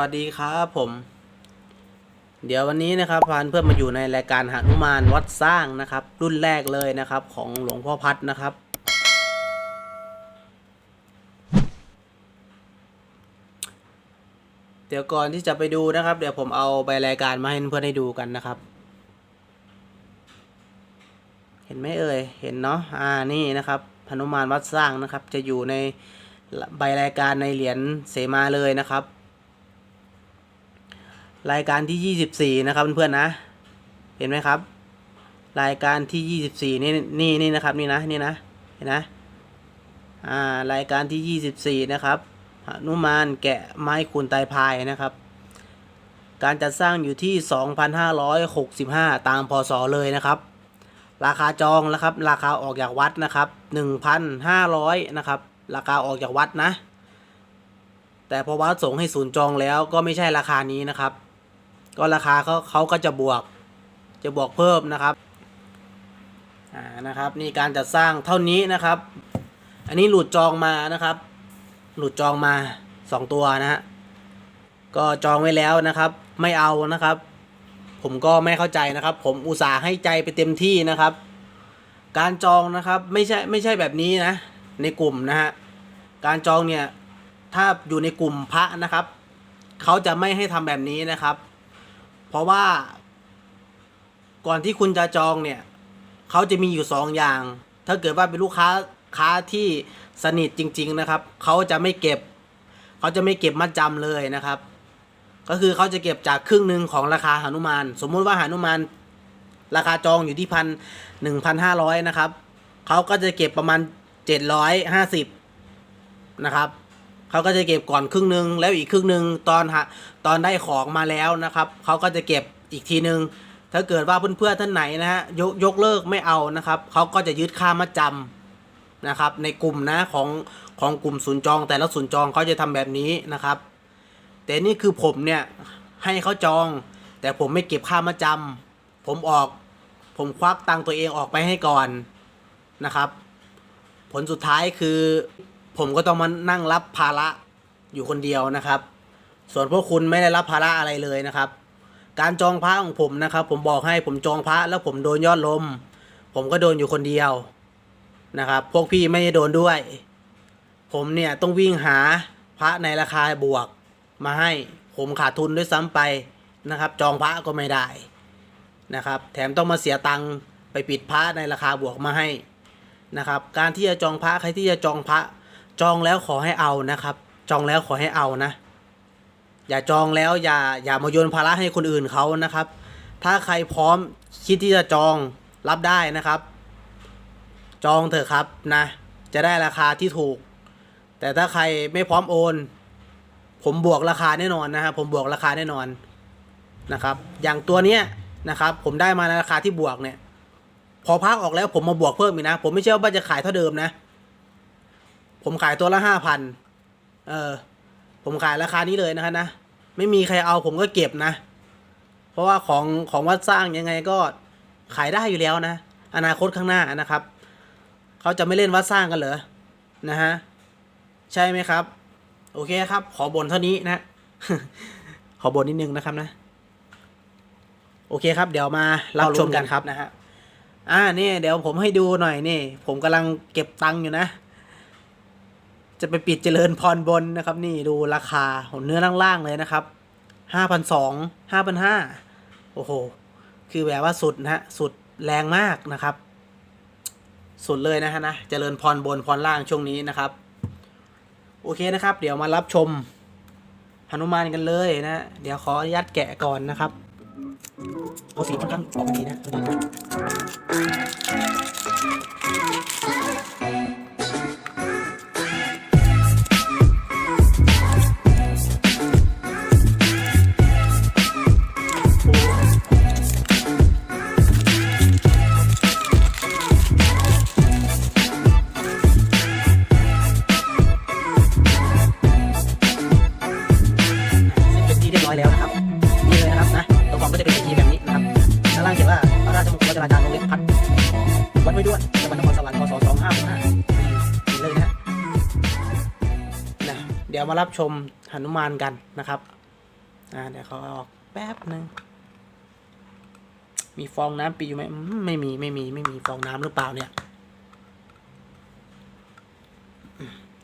วัสดีครับผม เดี๋ยววันนี้นะครับพานเพื่อนมาอยู่ในรายการหนุมานวัดสร้างนะครับ รุ่นแรกเลยนะครับ ของหลวงพ่อพัดนะครับ เดี๋ยวก่อนที่จะไปดูนะครับ เดี๋ยวผมเอาใบรายการมาให้เพื่อนให้ดูกันนะครับ เห็นไหมเอ่ยเห็นเนาะอ่านี่นะครับหนุมานวัดสร้างนะครับ จะอยู่ในใบรายการในเหรียญเสมาเลยนะครับ รายการที่ 24 นะครับเพื่อนๆนะ เห็นไหมครับ รายการที่ 24 นี่นี่นี่นะครับนี่นะนี่นะเห็นนะอ่ารายการที่ 24 นะครับหนุมานแกะไม้คูณไตพายนะครับ การจัดสร้างอยู่ที่ 2,565 ตามพศเลยนะครับ ราคาจองนะครับ ราคาออกจากวัดนะครับ 1,500 นะครับ ราคาออกจากวัดนะ แต่พอวัดส่งให้ศูนย์จองแล้วก็ไม่ใช่ราคานี้นะครับ ก็ราคาเขาเขาก็จะบวกจะบวกเพิ่มนะครับอ่านะครับนี่การจัดสร้างเท่านี้นะครับ อันนี้หลุดจองมานะครับ หลุดจองมาสองตัวนะฮะก็จองไว้แล้วนะครับ ไม่เอานะครับ ผมก็ไม่เข้าใจนะครับ ผมอุตส่าห์ให้ใจไปเต็มที่นะครับ การจองนะครับไม่ใช่ไม่ใช่แบบนี้นะในกลุ่มนะฮะการจองเนี่ยถ้าอยู่ในกลุ่มพระนะครับ เขาจะไม่ให้ทำแบบนี้นะครับ เพราะว่าก่อนที่คุณจะจองเนี่ยเขาจะมีอยู่สองอย่าง ถ้าเกิดว่าเป็นลูกค้าค้าที่สนิทจริง ๆนะครับเขาจะไม่เก็บเขาจะไม่เก็บมัดจำเลยนะครับ ก็คือเขาจะเก็บจากครึ่งหนึ่งของราคาหานุมาน สมมุติว่าหานุมานราคาจองอยู่ที่พันหนึ่งพันห้าร้อยนะครับเขาก็จะเก็บประมาณเจ็ดร้อยห้าสิบนะครับ เขาก็จะเก็บก่อนครึ่งหนึ่งแล้วอีกครึ่งหนึ่งตอนหาตอนได้ของมาแล้วนะครับเขาก็จะเก็บอีกทีหนึ่งถ้าเกิดว่าเพื่อนๆท่านไหนนะฮะยกยกเลิกไม่เอานะครับเขาก็จะยึดค่ามัดจำนะครับในกลุ่มนะของของกลุ่มศูนย์จอง แต่ละศูนย์จองเขาจะทำแบบนี้นะครับ แต่นี่คือผมเนี่ยให้เขาจอง แต่ผมไม่เก็บค่ามัดจำผมออก ผมควักตังค์ตัวเองออกไปให้ก่อนนะครับ ผลสุดท้ายคือ ผมก็ต้องมานั่งรับภาระอยู่คนเดียวนะครับ ส่วนพวกคุณไม่ได้รับภาระอะไรเลยนะครับ การจองพระของผมนะครับ ผมบอกให้ผมจองพระแล้วผมโดนยอดลม ผมก็โดนอยู่คนเดียวนะครับ พวกพี่ไม่ได้โดนด้วย ผมเนี่ยต้องวิ่งหาพระในราคาบวก มาให้ผมขาดทุนด้วยซ้ำไปนะครับ จองพระก็ไม่ได้นะครับ แถมต้องมาเสียตังค์ไปปิดพระในราคาบวกมาให้นะครับ การที่จะจองพระใครที่จะจองพระ จองแล้วขอให้เอานะครับ จองแล้วขอให้เอานะ อย่าจองแล้วอย่าอย่ามาโยนภาระให้คนอื่นเขานะครับ ถ้าใครพร้อมคิดที่จะจองรับได้นะครับ จองเถอะครับนะ จะได้ราคาที่ถูก แต่ถ้าใครไม่พร้อมโอน ผมบวกราคาแน่นอนนะครับผมบวกราคาแน่นอนนะครับ อย่างตัวเนี้ยนะครับ ผมได้มาในราคาที่บวกเนี่ย พอพักออกแล้วผมมาบวกเพิ่มอีกนะ ผมไม่เชื่อว่าจะขายเท่าเดิมนะ ผมขายตัวละห้าพันเออ ผมขายราคานี้เลยนะครับนะ ไม่มีใครเอาผมก็เก็บนะ เพราะว่าของของวัดสร้างยังไงก็ขายได้อยู่แล้วนะ อนาคตข้างหน้านะครับ เขาจะไม่เล่นวัดสร้างกันเหรอ นะฮะ ใช่ไหมครับ โอเคครับ ขอบนเท่านี้นะ ขอบนนิดนึงนะครับนะ โอเคครับ เดี๋ยวมาเรับชมกันครับนะฮะ อ่านี่เดี๋ยวผมให้ดูหน่อยนี่ ผมกำลังเก็บตังค์อยู่นะ จะไปปิดเจริญพรบนนะครับ นี่ดูราคาของเนื้อล่างๆเลยนะครับห้าพันสองห้าพันห้าโอ้โห คือแบบว่าสุดนะฮะ สุดแรงมากนะครับ สุดเลยนะฮะนะ เจริญพรบนพรล่างช่วงนี้นะครับ โอเคนะครับ เดี๋ยวมารับชมหนุมานกันเลยนะ เดี๋ยวขออนุญาตแกะก่อนนะครับโอสีค่อนข้างออกดีนะ เดี๋ยวมารับชมหนุมานกันนะครับอ่าเดี๋ยวเขาออกแป๊บหนึ่งมีฟองน้ำปิดอยู่ไหมไม่มีไม่มีไม่มีฟองน้ำหรือเปล่าเนี่ย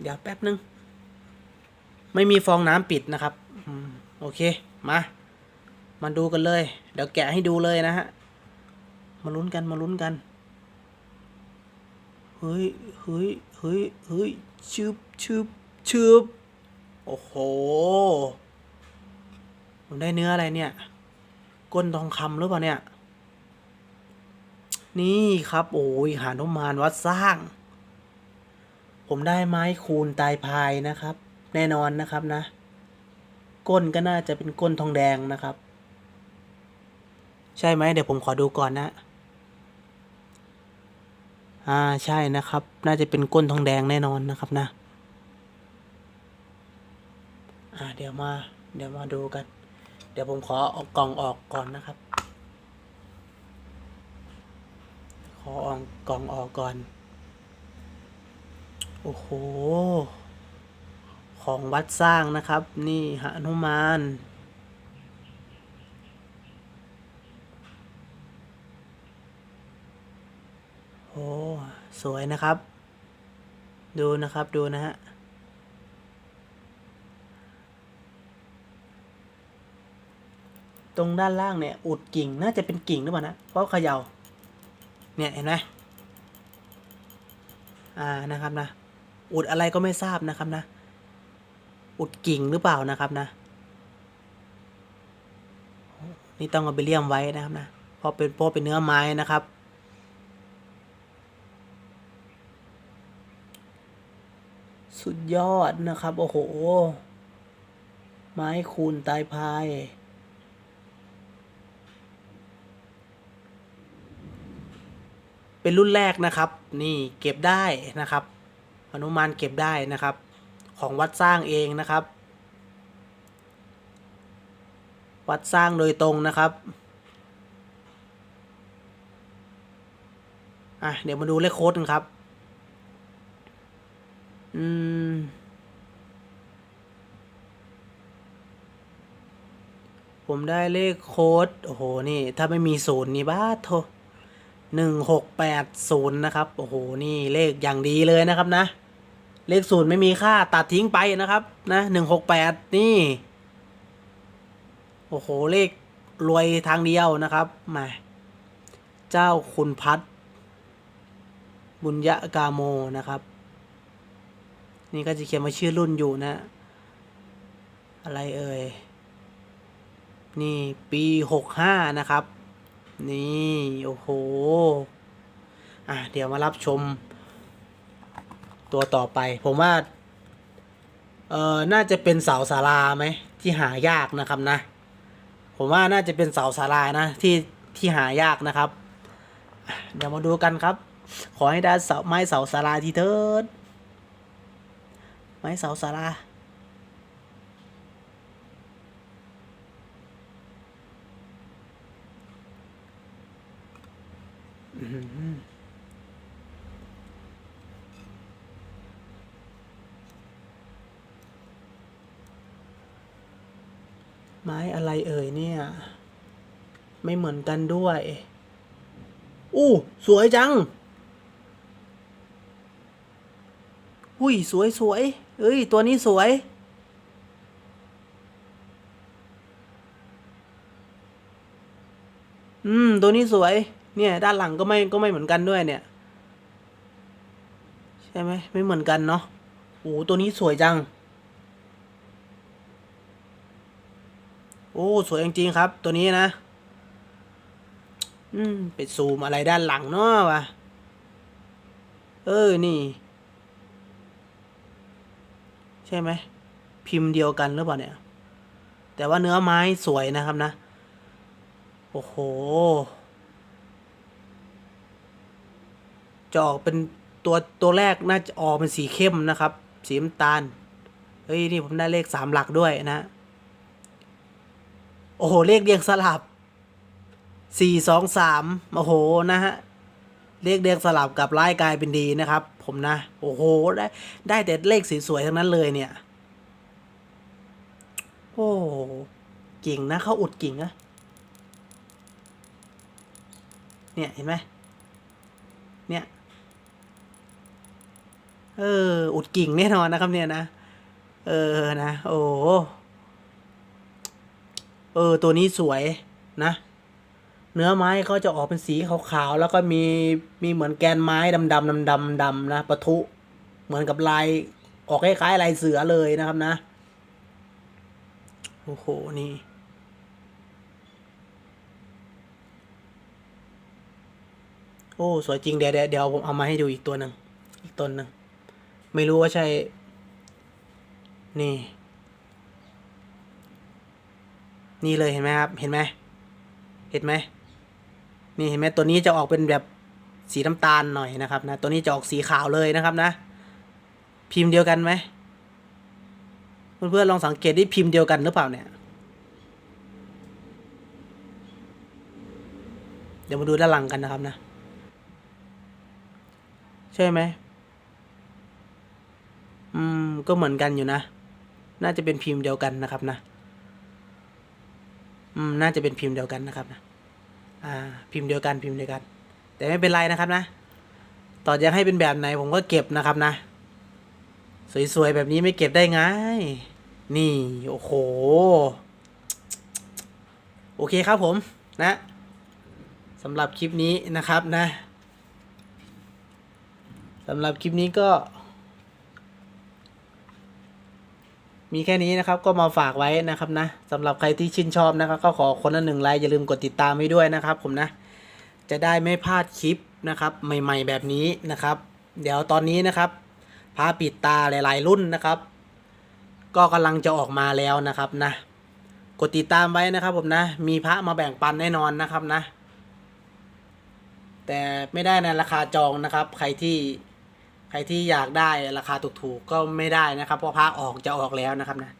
เดี๋ยวแป๊บหนึ่งไม่มีฟองน้ำปิดนะครับโอเคมามาดูกันเลย เดี๋ยวแกะให้ดูเลยนะฮะมาลุ้นกันมาลุ้นกันเฮ้ยเฮ้ยเฮ้ยเฮ้ยชึบชึบชึบ โอ้โห ผมได้เนื้ออะไรเนี่ย ก้นทองคำหรือเปล่าเนี่ย นี่ครับ โอ้ยหานุมานวัดสร้าง ผมได้ไม้คูณตายพายนะครับ แน่นอนนะครับนะ ก้นก็น่าจะเป็นก้นทองแดงนะครับ ใช่ไหมเดี๋ยวผมขอดูก่อนนะอ่าใช่นะครับ น่าจะเป็นก้นทองแดงแน่นอนนะครับนะ อ่าเดี๋ยวมาเดี๋ยวมาดูกัน เดี๋ยวผมขอเอากล่องออกก่อนนะครับ ขอเอากล่องออกก่อน โอ้โห ของวัดสร้างนะครับ นี่หนุมานโอ้ สวยนะครับ ดูนะครับดูนะฮะ ตรงด้านล่างเนี่ยอุดกิ่งน่าจะเป็นกิ่งหรือเปล่านะเพราะเขยา่าเนี่ยเห็นไหมอ่านะครับนะ อุดอะไรก็ไม่ทราบนะครับนะ อุดกิ่งหรือเปล่านะครับนะ นี่ต้องเอาไปเลี่ยมไว้นะครับนะเพราะเป็นเพราะเป็นเนื้อไม้นะครับสุดยอดนะครับ โอ้โห ไม้คูณตายพาย เป็นรุ่นแรกนะครับ นี่เก็บได้นะครับอนุมานเก็บได้นะครับ ของวัดสร้างเองนะครับ วัดสร้างโดยตรงนะครับอะเดี๋ยวมาดูเลขโค้ดกันครับ อืมผมได้เลขโค้ด โอ้โห นี่ ถ้าไม่มีศูนย์นี่บ้าโท หนึ่งหกแปดศูนย์นะครับ โอ้โห นี่เลขอย่างดีเลยนะครับนะ เลขศูนย์ไม่มีค่าตัดทิ้งไปนะครับ นะหนึ่งหกแปดนี่ โอ้โห เลขรวยทางเดียวนะครับมาเจ้าคุณพัฒน์บุญยะกาโมนะครับ นี่ก็จะเขียนมาชื่อรุ่นอยู่นะ อะไรเอ่ย นี่ปีหกห้านะครับ นี่โอ้โห อะเดี๋ยวมารับชม ตัวต่อไป ผมว่า เอ่อน่าจะเป็นเสาศาลาไหมที่หายากนะครับนะ ผมว่าน่าจะเป็นเสาศาลานะที่ที่หายากนะครับ เดี๋ยวมาดูกันครับ ขอให้ได้เสาไม้เสาศาลาทีเถิดไม้เสาศาลา อื้อหือ ไม้อะไรเอ่ยเนี่ย ไม่เหมือนกันด้วย อู้ สวยจัง อุ้ย สวยสวยเอ้ย ตัวนี้สวยอืม ตัวนี้สวย เนี่ย ด้านหลังก็ไม่ก็ไม่เหมือนกันด้วยเนี่ย ใช่ไหมไม่เหมือนกันเนาะโอ้ตัวนี้สวยจัง โอ้สวยจริงๆครับ ตัวนี้นะ อืมไปซูมอะไรด้านหลังเนาะวะเออนี่ ใช่ไหมพิมพ์เดียวกันหรือเปล่าเนี่ย แต่ว่าเนื้อไม้สวยนะครับนะ โอ้โห จะออกเป็นตัวตัวแรกน่าจะออกเป็นสีเข้มนะครับ สีน้ำตาล เฮ้ย นี่ผมได้เลขสามหลักด้วยนะ โอ้โห เลขเรียงสลับสี่สองสามโอ้โหนะฮะเลขเรียงสลับกับร้ายกลายเป็นดีนะครับ ผมนะ โอ้โห ได้ได้แต่เลขสีสวยทั้งนั้นเลยเนี่ย โอ้กิ่งนะเขาอุดกิ่งนะเนี่ย เห็นไหมเนี่ย เออ อุดกิ่งแน่นอนนะครับเนี่ยนะ เออนะ โอ้เออ ตัวนี้สวยนะ เนื้อไม้เขาจะออกเป็นสีขาวๆ แล้วก็มีมีเหมือนแกนไม้ดำๆดำดำดำนะปะทุเหมือนกับลายออกคล้ายๆลายเสือเลยนะครับนะ โอ้โห นี่ โอ้ สวยจริงเดี๋ยวเดี๋ยวเดี๋ยวผมเอามาให้ดูอีกตัวหนึ่งอีกต้นหนึ่ง ไม่รู้ว่าใช่ นี่ นี่เลยเห็นไหมครับ เห็นไหม เห็นไหม นี่เห็นไหมตัวนี้จะออกเป็นแบบสีน้ำตาลหน่อยนะครับนะ ตัวนี้จะออกสีขาวเลยนะครับนะ พิมพ์เดียวกันไหม เพื่อนๆลองสังเกตที่พิมพ์เดียวกันหรือเปล่าเนี่ย เดี๋ยวมาดูด้านหลังกันนะครับนะ ใช่ไหม อืม ก็เหมือนกันอยู่นะ น่าจะเป็นพิมพ์เดียวกันนะครับนะ อืม น่าจะเป็นพิมพ์เดียวกันนะครับนะ อ่า พิมพ์เดียวกัน พิมพ์เดียวกัน แต่ไม่เป็นไรนะครับนะ ต่อจะให้เป็นแบบไหนผมก็เก็บนะครับนะ สวยๆแบบนี้ไม่เก็บได้ไง นี่ โอ้โห โอเคครับผม นะสำหรับคลิปนี้นะครับนะสำหรับคลิปนี้ก็ มีแค่นี้นะครับก็มาฝากไว้นะครับนะสำหรับใครที่ชื่นชอบนะครับ ก็ขอคนละหนึ่งไลค์อย่าลืมกดติดตามให้ด้วยนะครับ ผมนะ จะได้ไม่พลาดคลิปนะครับ ใหม่ ๆ แบบนี้นะครับ เดี๋ยวตอนนี้นะครับพาปิดตาหลาย ๆ รุ่นนะครับ ก็กำลังจะออกมาแล้วนะครับนะ กดติดตามไว้นะครับ ผมนะ มีพระมาแบ่งปันแน่นอนนะครับนะ แต่ไม่ได้ในราคาจองนะครับ ใครที่ รที่อยากได้ราคาถูกๆก็ไม่ได้นะครับเพราะพระออกจะออกแล้วนะครับนะ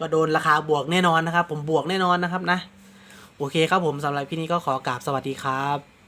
ก็โดนราคาบวกแน่นอนนะครับ ผมบวกแน่นอนนะครับนะ โอเคครับผมสำหรับพี่นี้ก็ขอกราบสวัสดีครับ